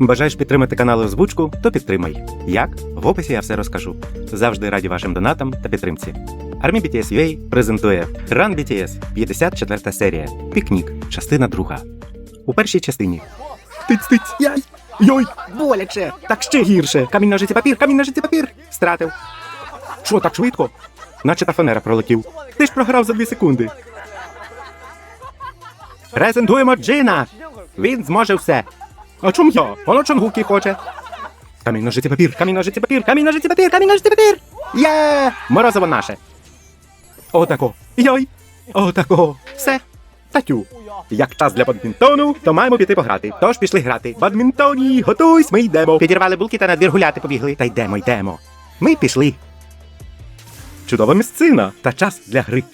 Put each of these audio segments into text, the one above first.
Бажаєш підтримати канал озвучку, то підтримай. Як? В описі я все розкажу. Завжди раді вашим донатам та підтримці. Армі BTS UA презентує Run BTS, 54 серія. Пікнік, частина 2. У першій частині. Тиць, тиць, яй! Йой! Боляче! Так ще гірше! Камінь ножиці папір, камінь ножиці папір! Стратив. Що так швидко? Наче та фанера пролетів. Ти ж програв за дві секунди. Презентуємо Джина! Він зможе все. А чому я? Воно чонгуки хоче. Камінь ножиці папір, камінь ножиці папір, камінь ножиці папір, камінь ножиці папір. Є! Морозиво наше. Отако. Йой. Отако. Все. Татю. Як час для бадмінтону, то маємо піти пограти. Тож пішли грати. Бадмінтоні, готуйсь, ми йдемо. Підірвали булки та на двір гуляти побігли. Та йдемо, йдемо. Ми пішли. Чудова місцина та час для гри.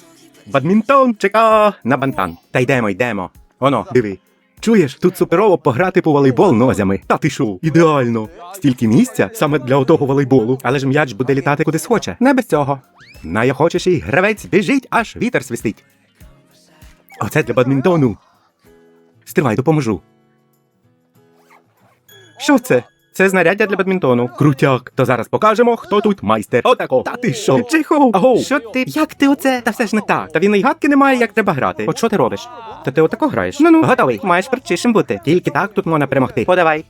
Бадмінтон чека на бантан. Та йдемо, йдемо. Оно, диви. Чуєш, тут суперово пограти по волейбол нозями. Та ти шо, ідеально. Стільки місця саме для отого волейболу. Але ж м'яч буде літати куди схоче. Не без цього. Найохочіший гравець біжить, аж вітер свистить. Оце для бадмінтону. Стривай, допоможу. Що це? Це знаряддя для бадмінтону. Крутяк. То зараз покажемо, хто тут майстер. Отако. Та ти що? Чихо. Аго. Що ти? Як ти оце? Та все ж не так. Та він і гадки не має, як треба грати. От що ти робиш? Та ти отако граєш? Ну ну. Готовий. Маєш причишим бути. Тільки так тут можна перемогти. Подавай.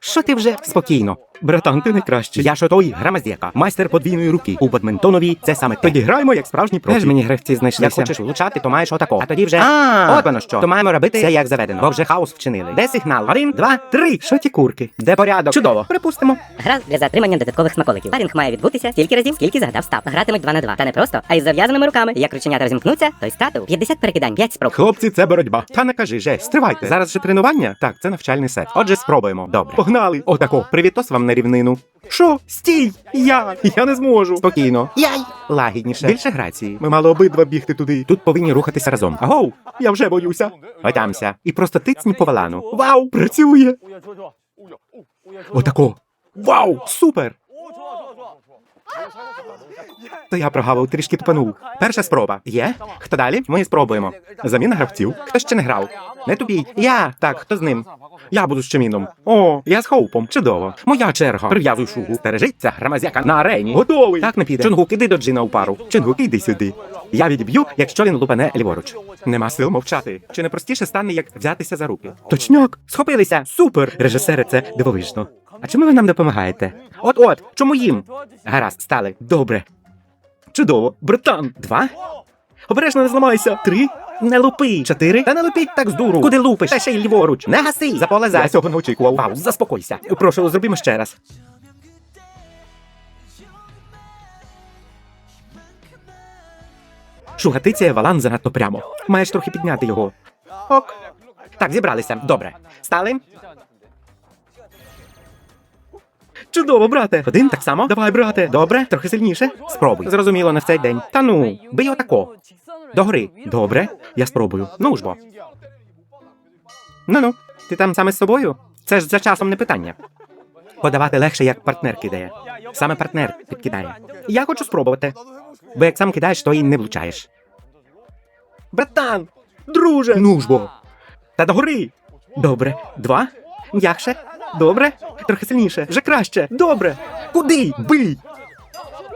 Що ти вже спокійно? Братан, ти найкращий. Я ж той грамаздєка, майстер подвійної руки. У бадминтонові це саме те. Тоді граємо як справжні профі. Теж мені гравці знайшлися. Як хочеш влучати, то маєш отако. А тоді вже А. от воно що. То маємо робити все як заведено. Бо вже хаос вчинили. Де сигнал? Один, два, три. Що ті курки? Де порядок? Чудово. Припустимо. Гра для затримання додаткових смаколиків. Парінг має відбутися стільки разів, скільки загадав став. Гратимуть 2 на 2. Та не просто, а й з зав'язаними руками. Як рученята розімкнуться, той стратив. 50 перекидань, 5 спроб. Хлопці, це боротьба. Та не кажи, же, стривайте. Зараз же тренування? Так, це навчальний сет. Отже, спробуємо. Добре. Погнали. Отако. Привітос вам на рівнину. Що? Стій! Я! Я не зможу. Спокійно. Яй! Лагідніше. Більше грації. Ми мали обидва бігти туди. Тут повинні рухатися разом. Агоу! Я вже боюся. Отямся. І просто тицні по валану. Вау! Працює! Отако. Вау! Супер! То я прогавив, трішки тупанув. Перша спроба. Є? Хто далі? Ми спробуємо. Заміна гравців. Хто ще не грав? Не тупій. Я. Так, хто з ним? Я буду з Чиміном. О, я з Хоупом. Чудово. Моя черга. Прив'язуй шугу. Стережиться грамазяка на арені. Готовий. Так не піде. Чунгук, іди до Джина у пару. Чунгук, іди сюди. Я відб'ю, якщо він лупане ліворуч. Нема сил мовчати. Чи не простіше стане, як взятися за руки? Точняк. Схопилися. Супер. Режисери, це дивовижно. А чому ви нам допомагаєте? От от, чому їм? Гаразд, стали. Добре. Чудово. Братан. Два. Обережно не зламайся. Три. Не лупи. Чотири. Та не лупіть так з дуру. Куди лупиш? Та ще й ліворуч. Не гаси. Заполезай. Я цього не очікував. Вау, заспокойся. Прошу, зробімо ще раз. Шугатиція валан занадто прямо. Маєш трохи підняти його. Ок. Так, зібралися. Добре. Стали. Чудово, брате. Один так само. Давай, брате. Добре, трохи сильніше. Спробуй. Зрозуміло, не в цей день. Та ну, бий отако. Догори. Добре, я спробую. Ну ж бо. Ну ну, ти там саме з собою? Це ж за часом не питання. Подавати легше, як партнер кидає. Саме партнер підкидає. Я хочу спробувати. Бо як сам кидаєш, то і не влучаєш. Братан! Друже! Ну ж бо! Та догори! Добре. Два. М'якше. Добре. Трохи сильніше. Вже краще. Добре. Куди? Бий!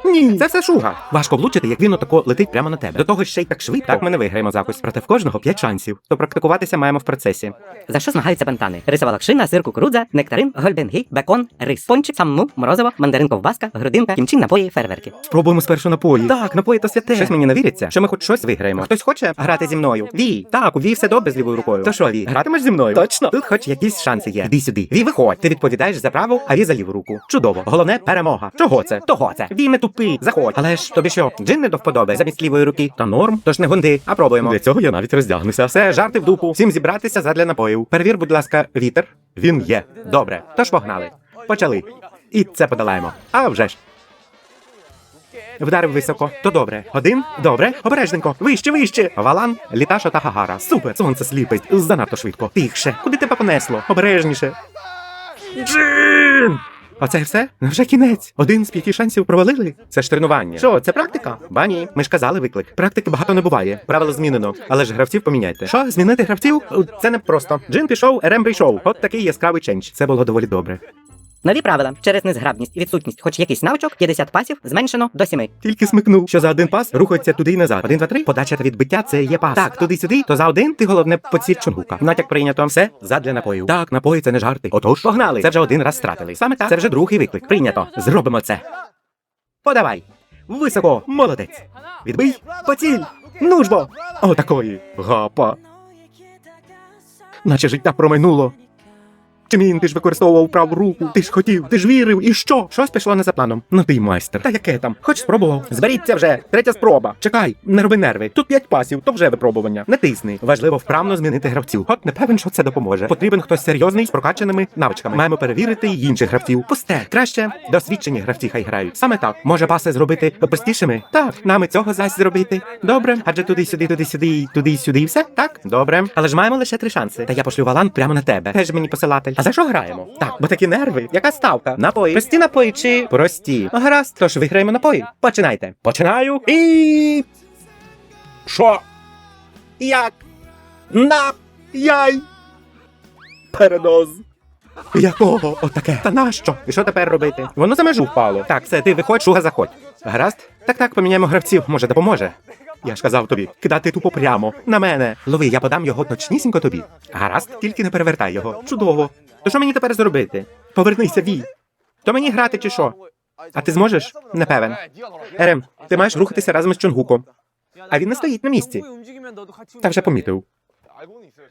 Ні, це все шуга. Важко влучити, як він отако летить прямо на тебе. До того ж ще й так швидко. Так ми не виграємо закусь. Проте в кожного п'ять шансів. То практикуватися маємо в процесі. За що змагаються бантани? Рисова лакшина, сир кукурудза, нектарин, гольбенги, бекон, рис, пончик, самму, морозиво, мандарин ковбаска, грудинка, кімчі, напої, фейерверки. Спробуємо спершу напої. Так, напої то святе. Щось мені не віриться, що ми хоч щось виграємо. Хтось хоче грати зі мною? Ві, так, у Ві все добре з лівою рукою. То що, Ві, гратимеш зі мною? Точно. Тут хоч якісь шанси є. Іди сюди. Ві, виходь. Ти відповідаєш за праву, а Ві за ліву руку. Чудово. Головне перемога. Чого це? Того це. Ві, не тупи. Заходь. Але ж тобі що, джин не до вподоби замість лівої руки? Та норм. Тож не гунди, а пробуємо. Для цього я навіть роздягнуся. Все, жарти в дупу. Всім зібратися задля напоїв. Перевір, будь ласка, вітер. Він є. Добре. Тож погнали. Почали. І це подолаємо. А вже ж. Вдарив високо, то добре. Один, добре, обережненько, вище, вище. Валан, літаша та гагара. Супер, сонце сліпить. Занадто швидко. Тихше. Куди тебе понесло? Обережніше. Джин! Оце це все? Ну, Вже кінець. Один з п'яти шансів провалили. Це ж тренування. Що, це практика? Ба ні. Ми ж казали виклик. Практики багато не буває. Правило змінено. Але ж гравців поміняйте. Що, змінити гравців? Це не просто. Джин пішов, Ерем прийшов. От такий яскравий ченч. Це було доволі добре. Нові правила через незграбність і відсутність хоч якийсь навичок 50 пасів зменшено до 7. Тільки смикнув, що за один пас рухається туди і назад. Один, два, три. Подача та відбиття це є пас. Так, туди-сюди, то за один ти головне поціль чонгука. Натяк прийнято. Все задля напою. Так, напої це не жарти. Отож, погнали. Це вже один раз стратили. Саме так. Це вже другий виклик. Прийнято. Зробимо це. Подавай. Високо, молодець. Відбий, поціль. Ну ж бо. О. Гапа. Наче життя промайнуло. Тимін, ти ж використовував праву руку, ти ж хотів, ти ж вірив, і що? Щось пішло не за планом. Ну ти й майстер. Та яке там? Хоч спробував. Зберіться вже. Третя спроба. Чекай, не роби нерви. Тут п'ять пасів, то вже випробування. Не тисни. Важливо вправно змінити гравців. От не певен, що це допоможе. Потрібен хтось серйозний з прокачаними навичками. Маємо перевірити й інших гравців. Пусте. Краще досвідчені гравці хай грають. Саме так. Може паси зробити простішими? Так, нами цього зась зробити. Добре. Адже туди-сюди, туди-сюди, туди-сюди, і все? Так? Добре. Але ж маємо лише три шанси. Та я пошлю валант прямо на тебе. Теж мені посилатель. А за що граємо? Так, бо такі нерви. Яка ставка? Напої. Прості напої чи прості? Гаразд, тож виграємо напої. Починайте. Починаю і. Що? Як? На яй. Передоз. Якого? Отаке. Та нащо? І що тепер робити? Воно за межу впало. Так, все, ти виходь, шуга заходь. Гаразд? Так, так, поміняємо гравців, може допоможе. Я ж казав тобі, кидати тупо прямо на мене. Лови, я подам його точнісінько тобі. Гаразд, тільки не перевертай його. Чудово. То що мені тепер зробити? Повернися, Вій. То мені грати чи що? А ти зможеш? Не певен. Ерем, ти маєш рухатися разом з Чонгуком. А він не стоїть на місці. Та вже помітив.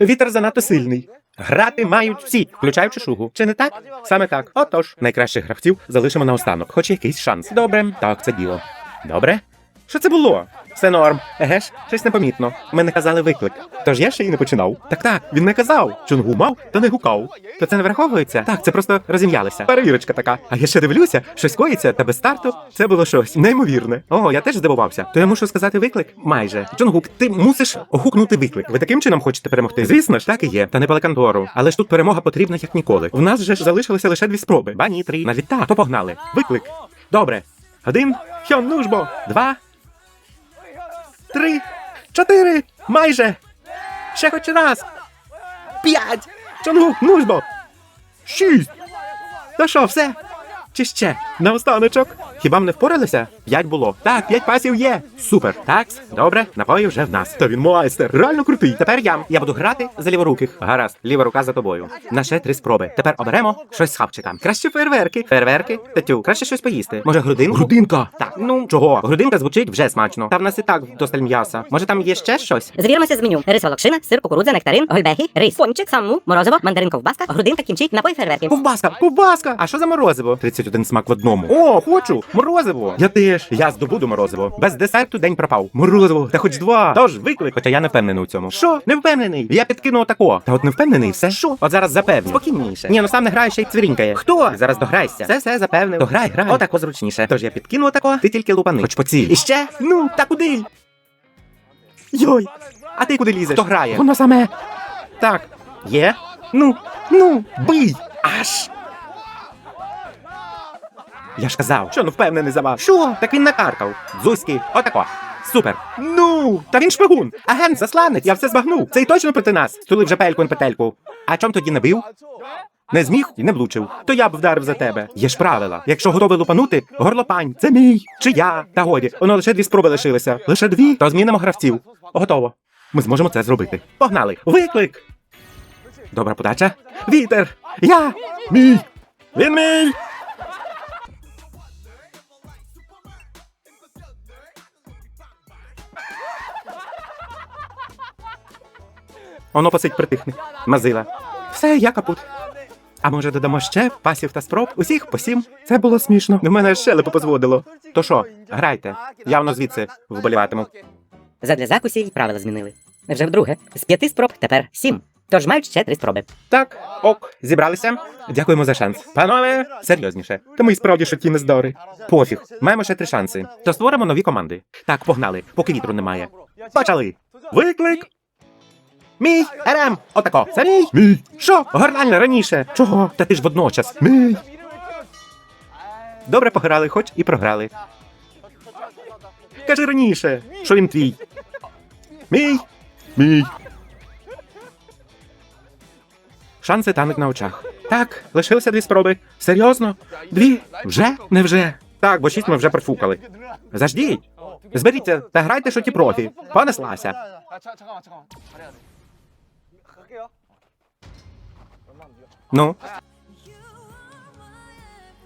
Вітер занадто сильний. Грати мають всі, включаючи шугу. Чи не так? Саме так. Отож, найкращих гравців залишимо наостанок, хоч якийсь шанс. Добре, так, це діло. Добре? Що це було? Все норм. Еге ж, щось непомітно. Ми не казали виклик. Тож я ще й не починав. Так так, він не казав. Чунгу мав, та не гукав. То це не враховується? Так, це просто розім'ялися. Перевірочка така. А я ще дивлюся, щось коїться, та без старту це було щось неймовірне. О, я теж здивувався. То я мушу сказати виклик? Майже. Чунгук, ти мусиш гукнути виклик. Ви таким чином хочете перемогти? Звісно ж, так і є. Та не палекандору. Але ж тут перемога потрібна як ніколи. В нас же ж залишилося лише дві спроби. Ба ні, три. Навіть так, то погнали. Виклик. Добре. Один. Хьон нужбо. Два. Три. Чотири. Майже. Ще хоч раз. П'ять. Чонгук, нужбо. Шість. Та що, все? Чи ще? Наостаночок. Хіба ми не впоралися? П'ять було. Так, п'ять пасів є. Супер. Такс, добре, напої вже в нас. Та він майстер, реально крутий. Тепер я. Я буду грати за ліворуких. Гаразд, ліва рука за тобою. На ще три спроби. Тепер оберемо щось з хавчиком. Краще фейерверки. Фейерверки. Тетю, краще щось поїсти. Може, грудинку? Грудинка. Так, ну чого? Грудинка звучить вже смачно. Та в нас і так досталь м'яса. Може там є ще щось? Звіримося з меню. Рис волокшина, сир, кукурудза, нектарин, гольбехи, рис, пончик, саму, морозиво, мандарин ковбаска, грудинка, кімчі, напої фейерверків. Ковбаска, ковбаска! А що за морозиво? 31 смак в одному. О, хочу! Морозиво! Я теж. Я здобуду морозиво. Без десерту день пропав. Морозиво, та хоч два. Тож виклик, хоча я не впевнений у цьому. Що? Не впевнений? Я підкину отако. Та от не впевнений, все. Що? От зараз запевню. Спокійніше. Ні, ну сам не грає, ще й цвірінькає. Хто? Зараз дограйся. Все, все, запевнив. Дограй, грай. Отако зручніше. Тож я підкину отако, ти тільки лупани. Хоч поціль. І ще? Ну, та куди? Йой. А ти куди лізеш? Хто грає? Воно саме. Так. Є? Ну, ну, бий! Аж. Я ж казав, що ну впевнений за вас. Що? Так він накаркав. Дзузький, отако. Супер. Ну, та він шпигун. Агент, засланець, я все збагнув. Це й точно проти нас. Стулив вже пельку на петельку. А чом тоді не бив? Не зміг і не влучив. То я б вдарив за тебе. Є ж правила. Якщо готовий лупанути, горлопань, це мій. Чи я. Та годі, воно лише дві спроби лишилися. Лише дві, то змінимо гравців. Готово. Ми зможемо це зробити. Погнали. Виклик. Добра подача. Вітер! Я! Мій! Він мій! Воно посить притихне. Мазила. Все, я капут. А може додамо ще пасів та спроб? Усіх по сім. Це було смішно. В мене щелепо позводило. То що, грайте. Явно звідси вболіватиму. Задля закусів правила змінили. Вже вдруге. З п'яти спроб тепер сім. Тож мають ще три спроби. Так, ок, зібралися. Дякуємо за шанс. Панове, серйозніше. Та ми й справді шокі не здори. Пофіг, маємо ще три шанси. То створимо нові команди. Так, погнали, поки вітру немає. Почали. Виклик. Мій РМ! Отако. Це мій? Мій. Що? Горнально раніше. Чого? Та ти ж водночас. Мій. Добре пограли, хоч і програли. Кажи раніше, що він твій. Мій. Мій. Шанси тануть на очах. Так, лишилося дві спроби. Серйозно? Дві? Вже? Невже? Так, бо шість ми вже профукали. Заждіть. Зберіться та грайте, що ті профі. Понеслася. Ну.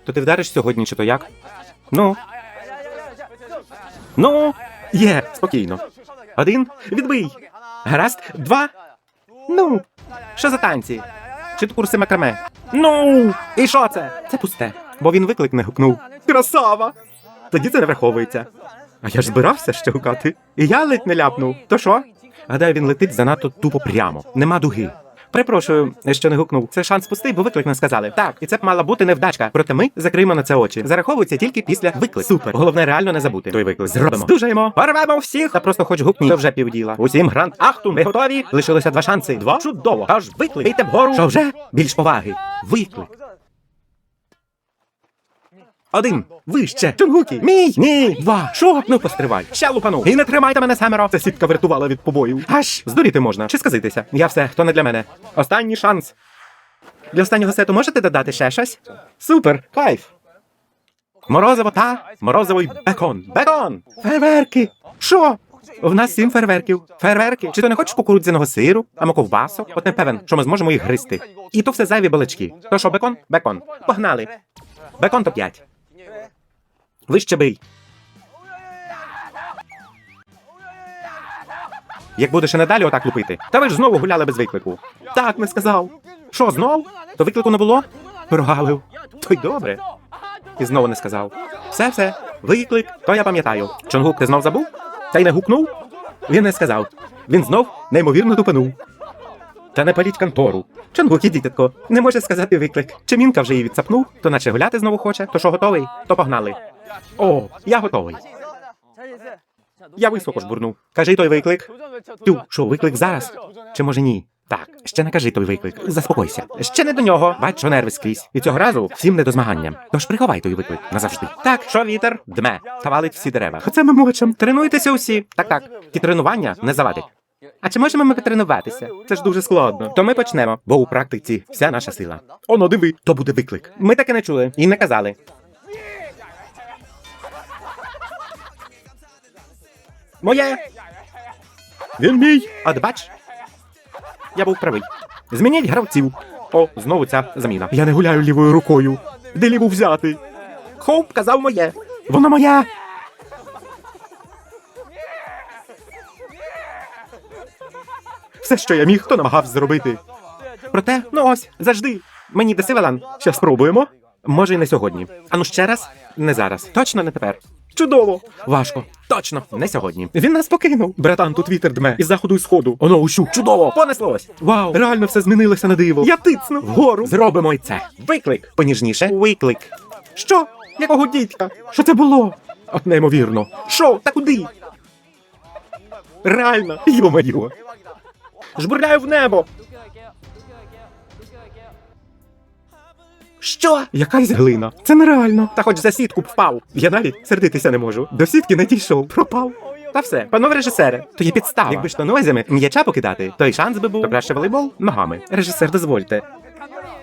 То ти вдариш сьогодні, чи то як? Ну. Ну. Є, спокійно. Один. Відбий. Гаразд. Два. Ну. Що за танці? Чи то курси макраме? Ну. І що це? Це пусте. Бо він виклик не гукнув. Красава! Тоді це не враховується. А я ж збирався ще гукати. І я ледь не ляпнув. То що? Гадаю, він летить занадто тупо прямо. Нема дуги. Перепрошую, що не гукнув. Це шанс пустий, бо виклик не сказали. Так, і це б мала бути невдачка. Проте ми закриємо на це очі. Зараховується тільки після виклику. Супер. Головне реально не забути. Той виклик зробимо. Здужаємо. Порвемо всіх. Та просто хоч гукні. То вже півділа. Усім грант. Ахтун. Ви готові? Лишилося два шанси. Два? Чудово. Аж виклик. Бийте вгору. Що вже? Більш поваги. Виклик. Один. Вище. Чунгукі. Мій. Ні. Два. Що? Ну постривай. Ще лупану. І не тримайте мене семеро. Це сітка врятувала від побою. Аж здуріти можна. Чи сказитися? Я все, хто не для мене. Останній шанс. Для останнього сету можете додати ще щось? Супер, кайф. Морозиво та морозиво й бекон. Бекон! Фейерверки! Що? В нас сім фейерверків. Фейерверки. Чи то не хочеш кукурудзяного сиру, або ковбасок? От не певен, що ми зможемо їх гристи. І то все зайві балачки. То що, бекон? Бекон. Погнали. Бекон то п'ять. Вище бий. Як будеш і надалі отак лупити, та ви ж знову гуляли без виклику. Так, не сказав. Що, знов? То виклику не було? Прогавив. То й добре. І знову не сказав. Все, все. Виклик, то я пам'ятаю. Чонгук, ти знов забув? Та й не гукнув? Він не сказав. Він знов неймовірно тупанув. Та не паліть контору. Чонгук, іди, дитко, не може сказати виклик. Чи мінка вже її відцапнув, то наче гуляти знову хоче, то що готовий, то погнали. О, я готовий. Я високо жбурнув. Кажи той виклик. Тю, що виклик зараз? Чи може ні? Так, ще не кажи той виклик. Заспокойся. Ще не до нього. Бач, що нерви скрізь. І цього разу всім не до змагання. Тож приховай той виклик назавжди. Так, що вітер? Дме. Та валить всі дерева. Оце ми мочем. Тренуйтеся усі. Так, так. Ті тренування не завадить. А чи можемо ми потренуватися? Це ж дуже складно. То ми почнемо, бо у практиці вся наша сила. Оно, диви, то буде виклик. Ми таке не чули і не казали. Моє. Він мій. От бач. Я був правий. Змініть гравців. О, знову ця заміна. Я не гуляю лівою рукою. Де ліву взяти? Хоуп казав моє. Воно моє. Все, що я міг, то намагався зробити. Проте, ну ось, завжди. Мені даси Велан. Ще спробуємо. Може, і не сьогодні. Ану ще раз, не зараз. Точно не тепер. Чудово! Важко. Точно, не сьогодні. Він нас покинув. Братан, тут вітер дме. Із заходу і сходу. Оно ущу. Чудово! Понеслось! Вау! Реально все змінилося на диво. Я тицну вгору. Зробимо й це. Виклик. Поніжніше. Виклик. Що? Якого дідька? Що це було? От неймовірно. Що? Та куди? Реально, йо-моє. Жбурляю в небо. Що? Якась глина. Це нереально. Та хоч за сітку б впав. Я навіть сердитися не можу. До сітки не дійшов, пропав. Та все, панове режисере, то є підстава. Якби ж то нозями м'яча покидати, то й шанс би був. То краще волейбол ногами. Режисер, дозвольте.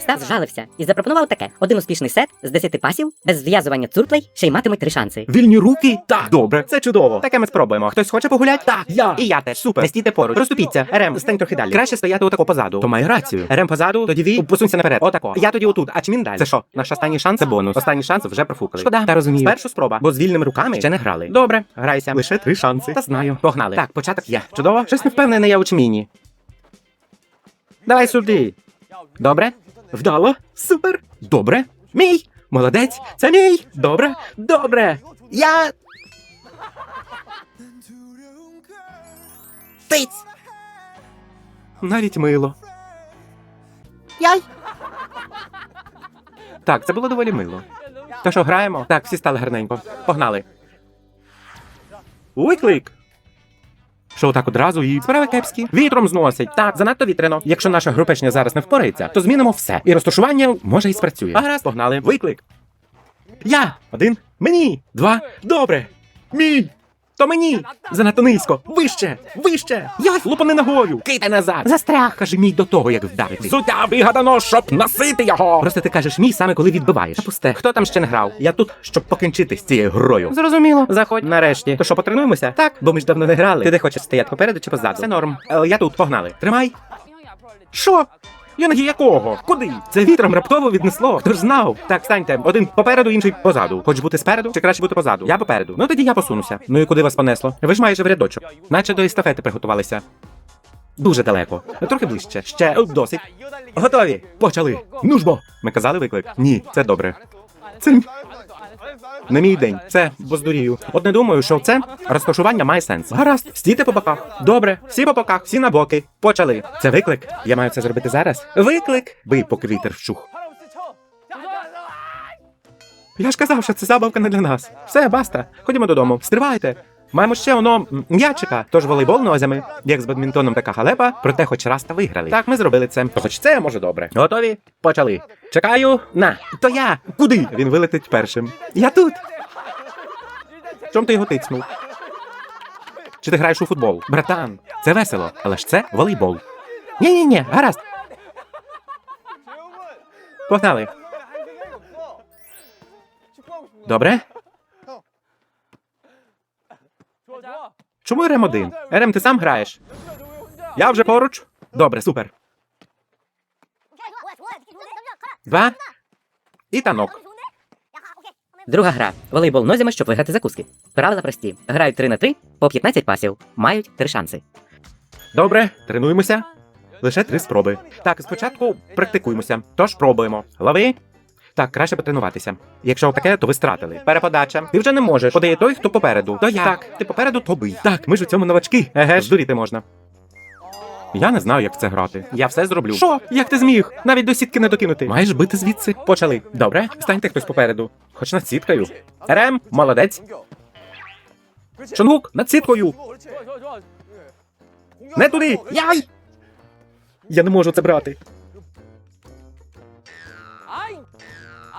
Стас зжалився і запропонував таке: один успішний сет з 10 пасів, без зв'язування цурплей, ще й матимуть три шанси. Вільні руки? Так. Добре, це чудово. Таке ми спробуємо. Хтось хоче погуляти? Так, я. І я теж. Супер. Не стійте поруч. Розступіться. Ерем, стань трохи далі. Краще стояти отако позаду. То має рацію. Ерем позаду, тоді ві. Посунься наперед. Отако. Я тоді отут, а чмін далі. Це що? Наш останній шанс? Це бонус. Останній шанс вже профукали. Шкода. Та розумію. Спершу спроба, бо з вільними руками ще не грали. Добре, грайся. Лише три шанси. Та знаю. Погнали. Так, початок є. Чудово. Щось не впевнений я у чміні. Давай сюди. Добре? Вдало? Супер! Добре. Мій! Молодець! Це мій! Добре! Добре! Я. Тиць! Навіть мило. Яй! Так, це було доволі мило. То що, граємо? Так, всі стали гарненько. Погнали. Виклик! Що так одразу і справи кепські. Вітром зносить. Так, занадто вітрено. Якщо наша групешня зараз не впорається, то змінимо все. І розташування може і спрацює. А гаразд, погнали. Виклик. Я! Один. Мені! Два. Добре! Мій! То мені! Занадто низько! Вище! Вище! Я лупани ногою! Кидай назад! Застряг! Каже мій до того, як вдарити. Суття вигадано, щоб носити його! Просто ти кажеш мій саме коли відбиваєш. Та пусте, хто там ще не грав? Я тут, щоб покінчити з цією грою. Зрозуміло. Заходь нарешті. То що, потренуємося? Так, бо ми ж давно не грали. Ти де хочеш стояти попереду чи позаду? Це норм. Е, я тут, погнали. Тримай. Що? Я не якого? Куди? Це вітром раптово віднесло. Хто ж знав? Так, станьте. Один попереду, інший позаду. Хоч бути спереду, чи краще бути позаду? Я попереду. Ну тоді я посунуся. Ну і куди вас понесло? Ви ж майже в рядочок. Наче до естафети приготувалися. Дуже далеко. Трохи ближче. Ще досить. Готові. Почали. Ну ж бо. Ми казали виклик? Ні, це добре. Це не мій день. Це боздурію. От не думаю, що це розташування має сенс. Гаразд, стійте по боках. Добре, всі по боках, всі на боки. Почали. Це виклик. Я маю це зробити зараз. Виклик. Бий, поки вітер вщух. Я ж казав, що це забавка не для нас. Все, баста. Ходімо додому. Стривайте. Маємо ще воно м'ячика. Тож волейбол нозями, як з бадмінтоном така халепа, проте хоч раз та виграли. Так, ми зробили це. Хоч це може добре. Готові? Почали. Чекаю. На. То я. Куди? Він вилетить першим. Я тут. Чом ти його тицнув? Чи ти граєш у футбол? Братан, це весело, але ж це волейбол. Ні, ні, ні, гаразд. Погнали. Добре? Чому РМ один? РМ, ти сам граєш? Я вже поруч. Добре, супер. Два. І танок. Друга гра. Волейбол нозями, щоб виграти закуски. Правила прості. Грають 3 на 3, по 15 пасів. Мають 3 шанси. Добре, тренуємося. Лише три спроби. Так, спочатку практикуємося. Тож пробуємо. Лови. Так, краще потренуватися. Якщо таке, то ви стратили. Переподача. Ти вже не можеш. Подає той, хто попереду. То я. Так, ти попереду, то бий. Так, ми ж у цьому новачки. Еге ж. Здуріти можна. Я не знаю, як в це грати. Я все зроблю. Що? Як ти зміг? Навіть до сітки не докинути. Маєш бити звідси. Почали. Добре, станьте хтось попереду. Хоч над сіткою. Рем, молодець. Чонгук, над сіткою. Не туди! Яй! Я не можу це брати.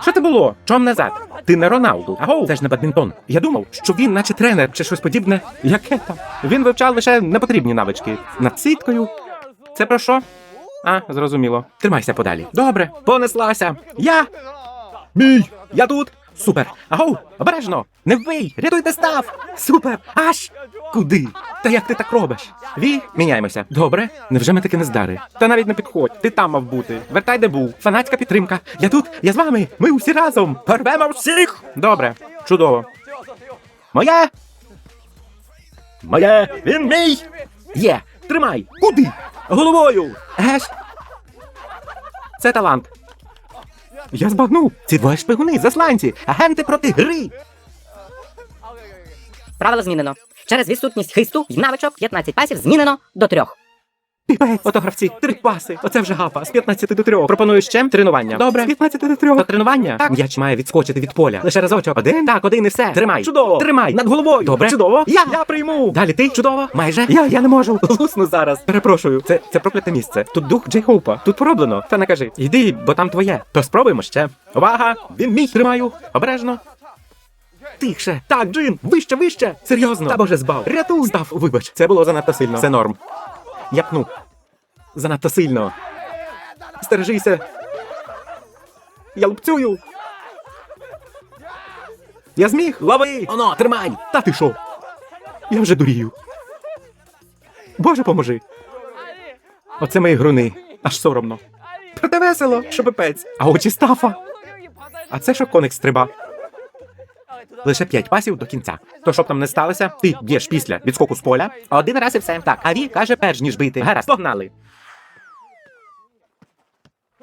Що це було? Чом назад? Ти не Роналду. Агоу, це ж не бадмінтон. Я думав, що він, наче тренер, чи щось подібне. Яке там? Він вивчав лише непотрібні навички. Над сіткою. Це про що? А, зрозуміло. Тримайся подалі. Добре, понеслася. Я. Мій! Я тут! Супер! Агоу! Обережно! Не вбий! Рятуйте став! Супер! Аж! Куди? Та як ти так робиш? Ві, міняємося. Добре? Невже ми таки не здари? Та навіть не підходь, ти там мав бути. Вертай, де був. Фанатська підтримка. Я тут, я з вами. Ми усі разом. Порвемо всіх! Добре, чудово. Моє! Моє! Він мій! Є! Тримай! Куди? Головою! Еш! Це талант. Я збагнув. Ці двоє шпигуни, засланці, агенти проти гри. Правило змінено. Через відсутність хисту й навичок 15 пасів змінено до 3. Піпець, ото гравці, три паси. Оце вже гапа. З 15 до 3. Пропоную ще тренування. Добре. З 15 до 3. То тренування? Так. М'яч має відскочити від поля. Лише разочок. Один? Так, один і все. Тримай. Чудово. Тримай. Над головою. Добре. Чудово. Я. Я прийму. Далі ти. Чудово. Майже. Я, я не можу. Лусну зараз. Перепрошую. Це, це прокляте місце. Тут дух Джей Хоупа. Тут пороблено. Та не кажи. Йди, бо там твоє. То спробуємо ще. Увага! Він мій тримаю. Обережно. Тихше. Так, Джин, вище, вище. Серйозно. Та боже збав. Рятуй. Став, вибач, це було занадто сильно. Це норм. Я пну. Занадто сильно. Стережися. Я лупцюю. Я зміг. Лови. Оно, тримай. Та ти що? Я вже дурію. Боже, поможи. Оце мої груни. Аж соромно. Проте весело, що пипець. А очі стафа. А це що коник стриба. Лише п'ять пасів до кінця. То щоб там не сталося, ти б'єш після відскоку з поля. Один раз і все. Так, а Ві каже перш ніж бити. Гаразд, погнали.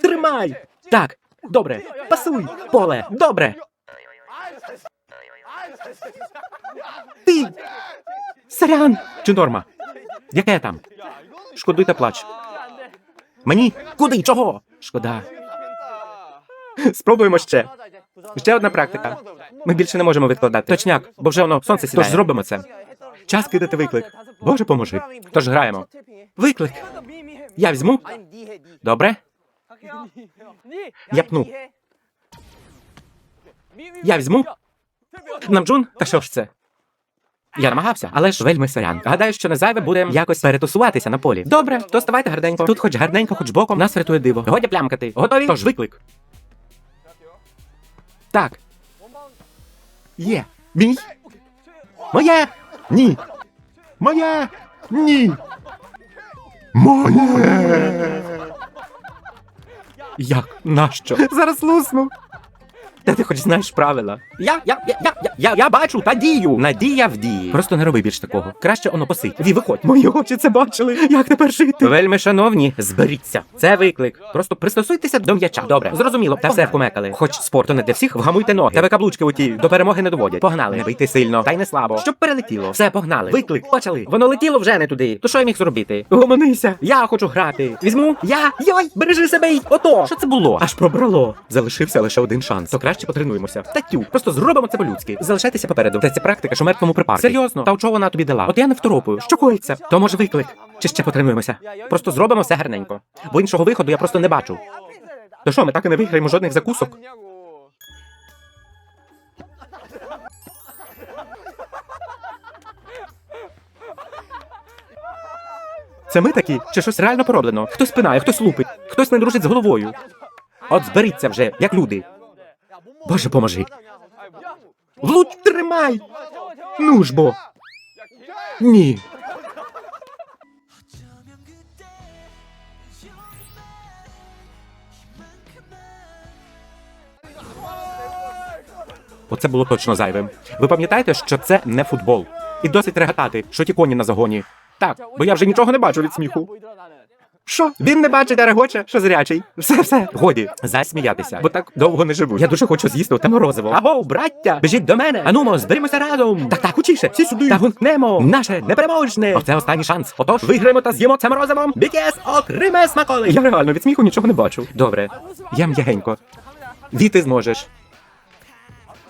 Тримай! Так, добре. Пасуй! Поле! Добре! Ти! Сорян! Чи норма? Яке там? Шкодуй та плач. Мені? Куди? Чого? Шкода. Спробуємо ще. Ще одна практика. Ми більше не можемо відкладати. Точняк, бо вже воно сонце сідає. Тож зробимо це. Час кидати виклик. Боже, поможи. Тож граємо. Виклик. Я візьму. Добре? Я пну. Я візьму. Намджун, та що ж це? Я намагався, але ж вельми сорян. Гадаю, що не зайве буде якось перетусуватися на полі. Добре, то ставайте гарненько. Тут хоч гарненько, хоч боком, нас врятує диво. Годі плямкати. Готові? Тож виклик. Так. Є. Мій. Моє. Ні. Моє. Ні. Моє. Як? Нащо? Зараз лусну. Та ти хоч знаєш правила. Я, я, я, я, я, я, я бачу та дію. Надія в дії. Просто не роби більш такого. Краще оно посить. Ві, виходь. Мої очі це бачили. Як тепер жити? Вельми шановні, зберіться. Це виклик. Просто пристосуйтеся до м'яча. Добре, зрозуміло. Та все вкумекали. Хоч спорту не для всіх, вгамуйте ноги. Тебе каблучки у ті до перемоги не доводять. Погнали. Не бийте сильно, та й не слабо. Щоб перелетіло. Все, погнали. Виклик, почали. Воно летіло вже не туди. То що я міг зробити? Гомонися. Я хочу грати. Візьму. Я. Йой, бережи себе й ото. Що це було? Аж пробрало. Залишився лише один шанс. То краще потренуємося. Татю, просто зробимо це по-людськи. Залишайтеся попереду. Це ця практика, що мертвому припарки. Серйозно, та чого вона тобі дала? От я не второпую. Що коїться? То може виклик. Чи ще потренуємося? Просто зробимо все гарненько. Бо іншого виходу я просто не бачу. То що, ми так і не виграємо жодних закусок? Це ми такі? Чи щось реально пороблено? Хтось спинає, хтось лупить, хтось не дружить з головою. От зберіться вже, як люди. Боже, поможи. Влуч, тримай! Ну ж бо. Ні. Оце було точно зайвим. Ви пам'ятаєте, що це не футбол. І досить регатати, що ті коні на загоні. Так, бо я вже нічого не бачу від сміху. Що? Він не бачить, а регоче, що зрячий. Все, все. Годі, засміятися, бо так довго не живу. Я дуже хочу з'їсти те морозиво. Або, браття, біжіть до мене. Анумо, зберемося разом. Так, так, учіше, всі сюди. Та гукнемо. Наше непереможне. Оце останній шанс. Отож, виграємо та з'їмо це морозиво. BTS окриме смаколи. Я реально від сміху нічого не бачу. Добре, я м'ягенько. Ві, ти зможеш.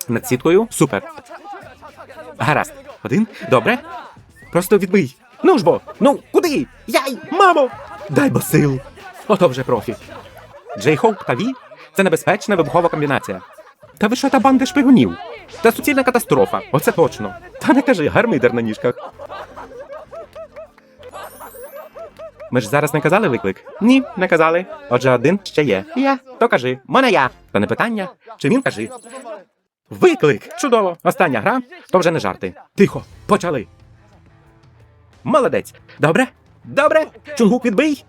Над сіткою? Супер. Гаразд. Один. Добре. Просто відбий. Ну ж бо, ну куди? Яй, мамо! Дай бо сил. Ото вже профі. Джей Хоуп та Ві це небезпечна вибухова комбінація. Та ви що та банди шпигунів? Та суцільна катастрофа. Оце точно. Та не кажи, гармидер на ніжках. Ми ж зараз не казали виклик? Ні, не казали. Отже, один ще є. Я. То кажи, мене я. Та не питання. Чи він кажи? Виклик! Чудово! Остання гра, то вже не жарти. Тихо, почали. Молодець. Добре? Добре? Чунгук відбий.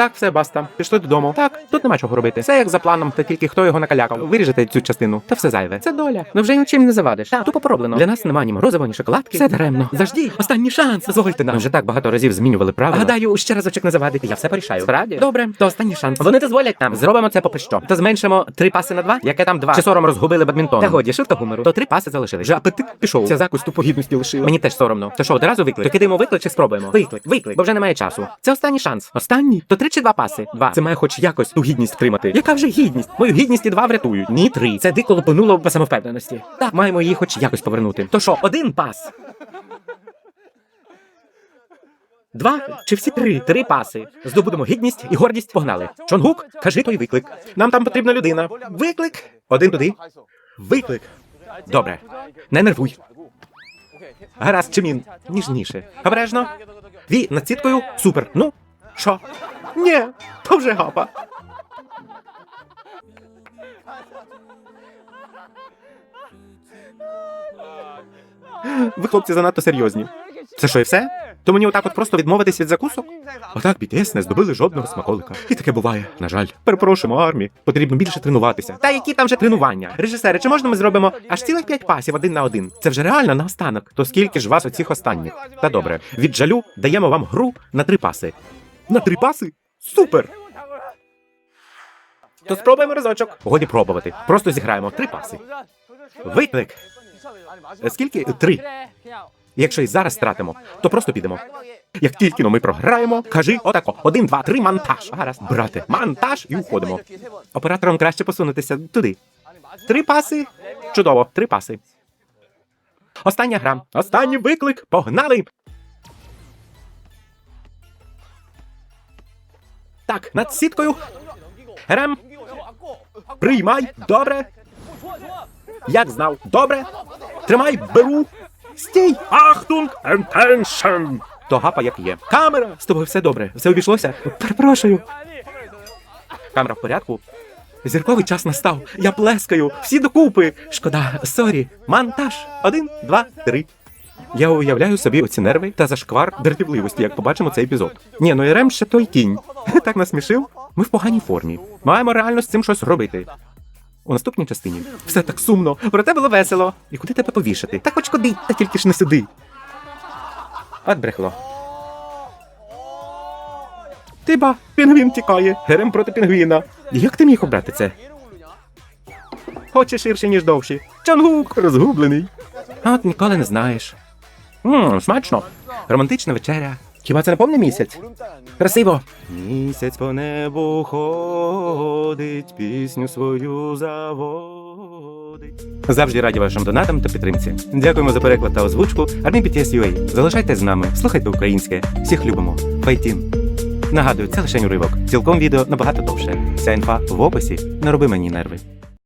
Так, все, баста. Пішли додому. Так, тут нема чого робити. Все як за планом, та тільки хто його накалякав. Виріжете цю частину. Та все зайве. Це доля. Ну вже нічим не завадиш. Так, тупо пороблено. Для нас нема ні морозива, ні шоколадки. Все даремно. Завжди. Останній шанс. Дозвольте нам. Ми вже так багато разів змінювали правила. Гадаю, ще разочок не завадити. Я все порішаю. Справді? Добре, то останній шанс. Вони дозволять нам. Зробимо це попри що. То зменшимо три паси на два. Яке там два? Чи сором розгубили бадмінтон? Та годі, шифта гумору. То три паси залишились. Вже апетит пішов. Ця закусь тупо гідності лишила. Мені теж соромно. То що, одразу виклик? То кидаємо виклик чи спробуємо? Виклик, виклик, бо вже немає часу. Це останній шанс. Останній? То три чи два паси? Два. Це має хоч якось ту гідність втримати. Яка вже гідність? Мою гідність і два врятують. Ні, три. Це дико лопонуло по самовпевненості. Так, маємо її хоч якось повернути. То що, один пас? Два чи всі три? Три паси. Здобудемо гідність і гордість. Погнали. Чонгук, кажи той виклик. Нам там потрібна людина. Виклик. Один туди. Виклик. Добре. Не нервуй. Гаразд, Чимін. Ніжніше. Обережно. Ві, над сіткою. Супер. Ну, що? Ні, то вже гапа. Ви, хлопці, занадто серйозні. Це що і все? То мені отак от просто відмовитись від закусок? Отак BTS не здобили жодного смаколика. І таке буває. На жаль, перепрошуємо армії. Потрібно більше тренуватися. Та які там вже тренування? Режисери, чи можна ми зробимо аж цілих п'ять пасів один на один? Це вже реально наостанок. То скільки ж вас оцих останніх? Та добре, від жалю даємо вам гру на три паси. На три паси? Супер! То спробуємо разочок. Годі пробувати. Просто зіграємо три паси. Виклик. Скільки? Три. Якщо і зараз стратимо, то просто підемо. Як тільки но ми програємо, кажи отако: один, два, три, монтаж. Гаразд, брате, монтаж і уходимо. Операторам краще посунутися туди. Три паси. Чудово, три паси. Остання гра. Останній виклик. Погнали. Так, над сіткою. Рем. Приймай, добре. Як знав, добре. Тримай, беру. Стій! Ахтунг attention! То гапа як є. Камера! З тобою все добре. Все обійшлося? Перепрошую. Камера в порядку. Зірковий час настав. Я плескаю. Всі докупи. Шкода, сорі. Монтаж. Один, два, три. Я уявляю собі оці нерви та зашквар дратівливості, як побачимо цей епізод. Ні, ну Єрем ще той кінь. Так насмішив. Ми в поганій формі. Маємо реально з цим щось робити. У наступній частині все так сумно, проте було весело. І куди тебе повішати? Та хоч куди, та тільки ж не сюди. От брехло. Ти ба, пінгвін тікає, герем проти пінгвіна. Як ти міг обрати це? Очі ширші, ніж довші. Чонгук розгублений. А от ніколи не знаєш. Ммм, смачно. Романтична вечеря. Хіба це не повний місяць? Красиво. Місяць по небу ходить, пісню свою заводить. Завжди раді вашим донатам та підтримці. Дякуємо за переклад та озвучку. Армій BTS.UA. Залишайтесь з нами, слухайте українське. Всіх любимо. Файтін. Нагадую, це лише уривок. Цілком відео набагато довше. Вся інфа в описі. Не роби мені нерви.